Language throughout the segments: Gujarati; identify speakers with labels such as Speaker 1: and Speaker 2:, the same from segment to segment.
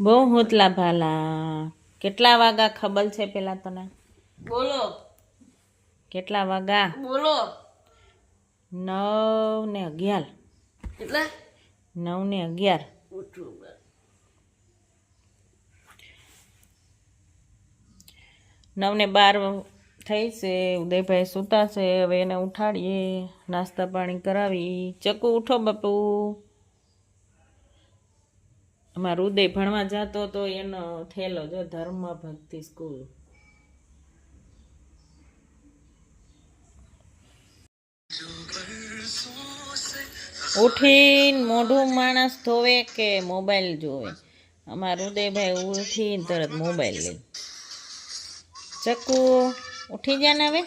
Speaker 1: બહુ હોતલા ભાલા કેટલા વાગા ખબર છે પેલા તને?
Speaker 2: બોલો.
Speaker 1: કેટલા વાગા
Speaker 2: બોલો.
Speaker 1: નવ ને અગિયાર. નવ ને અગિયાર. નવ ને બાર થઈ છે. ઉદયભાઈ સૂતા છે. હવે એને ઉઠાડીએ. નાસ્તા પાણી કરાવી. ચકુ ઉઠો બાપુ. અમારો ઉદય ભણવા જતો તો એનો થેલો જો ધર્મ ભક્તિ સ્કૂલ. ઉઠીને મોઢું માણસ ધોવે કે મોબાઈલ જોવે? અમારા ઉદયભાઈ ઉઠીને તરત મોબાઈલ લે. ચકુ, ઉઠી જાય ને હવે?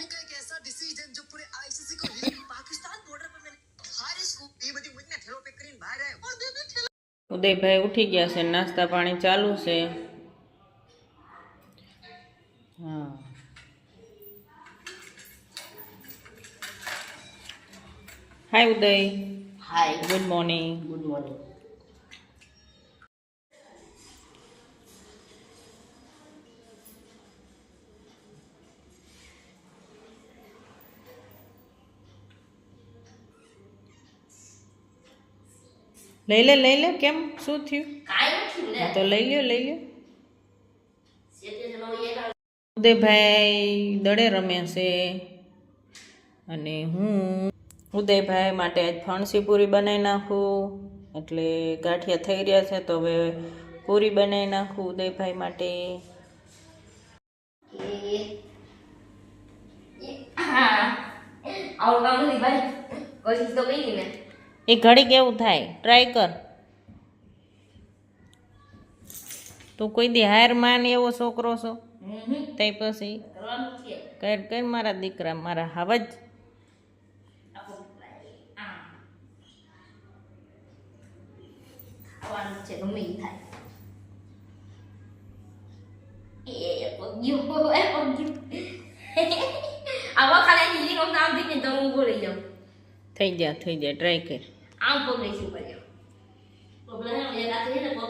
Speaker 1: ઉદયભાઈ ઉઠી ગયા છે નાસ્તા પાણી ચાલુ છે હા hi Uday
Speaker 2: hi
Speaker 1: good morning
Speaker 2: good morning
Speaker 1: લઈ લે લઈ લે કેમ? શું થયું?
Speaker 2: ને.
Speaker 1: તો લઈ લ્યો લઈ લ્યો. ઉદયભાઈ દડે રમે છે. અને હું ઉદયભાઈ માટે આજ ફણસી પૂરી બનાવી નાખું. એટલે ગાંઠિયા થઈ રહ્યા છે તો હવે પૂરી બનાવી નાખું ઉદયભાઈ માટે.
Speaker 2: આવું કામ નથી ભાઈ. કોશિશ તો કરી મેં
Speaker 1: એ ઘડી કેવું થાય. ટ્રાય કર. તું કોઈ દી હાર માન એવો છોકરો છો? તે પછી કર કર મારા દીકરા મારા હવજ થઈ જા થઈ જા ટ્રાય કર.
Speaker 2: આમ પગ. લઈશું કર્યો પગ લઈને એ રાતે છે ને પગ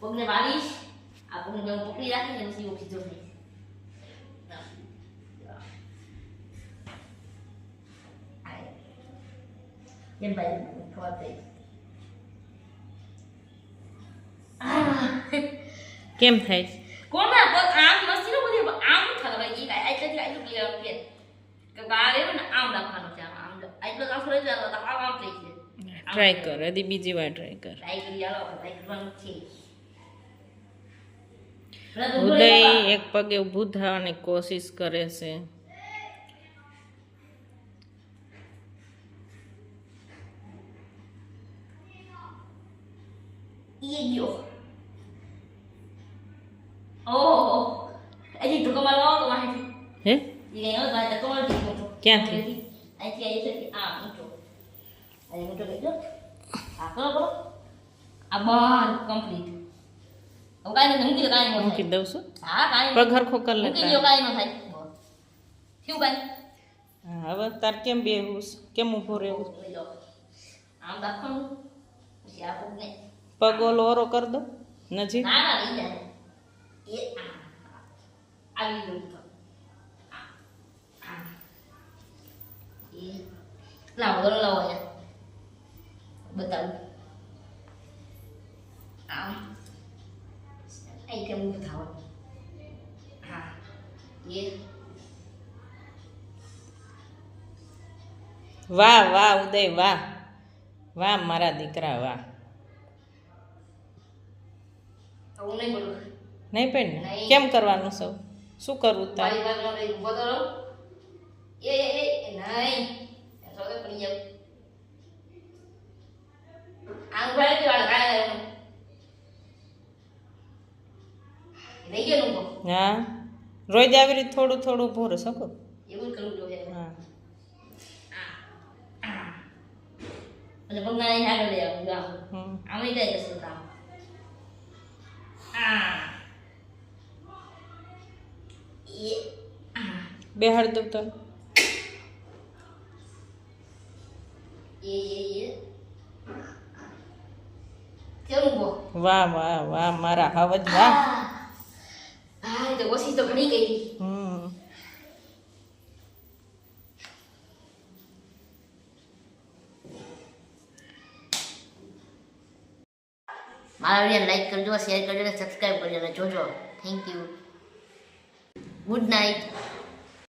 Speaker 2: પગને વાળીશ આ પગને હું પકડી રાખીને પછી હું સીધો થઈશ એમ ભાઈ ખબર થઈ
Speaker 1: કેમ થાય કોણ
Speaker 2: ના પગ? આમ મસ્તી નો બધી આમ થતો ભાઈ ઈ કાઈ એટલે આટલું ક્લિયર કે બાર એવું ને આમ રાખવાનું છે આમ આમ. આટલું થોડી જતો તો આમ આમ થઈ છે
Speaker 1: ટ્રાય કર હજી બીજી વાર ટ્રાય કર. ઉદય એક પગે ઊભું થવાની કોશિશ કરે છે. હે? ક્યાંથી?
Speaker 2: આ મૂઠો લેજો આ કરો કરો આ બંધ કમ્પ્લીટ હવે કાંઈ નહીં મૂકી દો કાંઈ
Speaker 1: મૂકી દઉં છું
Speaker 2: હા કાંઈ
Speaker 1: પગ હરખો કર
Speaker 2: મૂકી દો કાંઈ ન થાય થયું કાંઈ
Speaker 1: હા, હવે તાર કેમ બેહવું કેમ ઊભું રહેવું?
Speaker 2: આમ રાખવાનું પછી આ પગને
Speaker 1: પગ ઓલો ઓરો કર દો નજીક
Speaker 2: ના ના લઈ જાય એ આ આવી ગયું તો આ આ એ લાવો લાવો અહીંયા બતાવું આમ અહીં કેમ ઊભું થવાનું હા એ
Speaker 1: વાહ વાહ ઉદય વાહ વાહ મારા દીકરા વાહ
Speaker 2: હું નહીં બોલું
Speaker 1: નહીં પણ. કેમ કરવાનું સૌ શું કરવું તારી
Speaker 2: એ એ નહીં કે પડી જાવ આમ ભાઈ કે વાળ કાય રહી ગયો ઊભો
Speaker 1: હા. રોજ આવી રીતે થોડું થોડું ભોર શકો?
Speaker 2: એવું જ કરવું જોઈએ
Speaker 1: હા.
Speaker 2: અને અહીં આગળ લઈ આવું આમ
Speaker 1: હમ.
Speaker 2: આમ જાય જશે કામ. એ. બે
Speaker 1: હાડ તો તો
Speaker 2: એ એ એ.
Speaker 1: વાહ વાહ વાહ મારા હવજ વાહ.
Speaker 2: હા. તો ઓછી તો ઘણી ગઈ.
Speaker 1: હમ.
Speaker 2: મારા વીડિયો લાઈક કરજો શેર કરજો અને સબસ્ક્રાઈબ કરજો અને જોજો. Thank you good night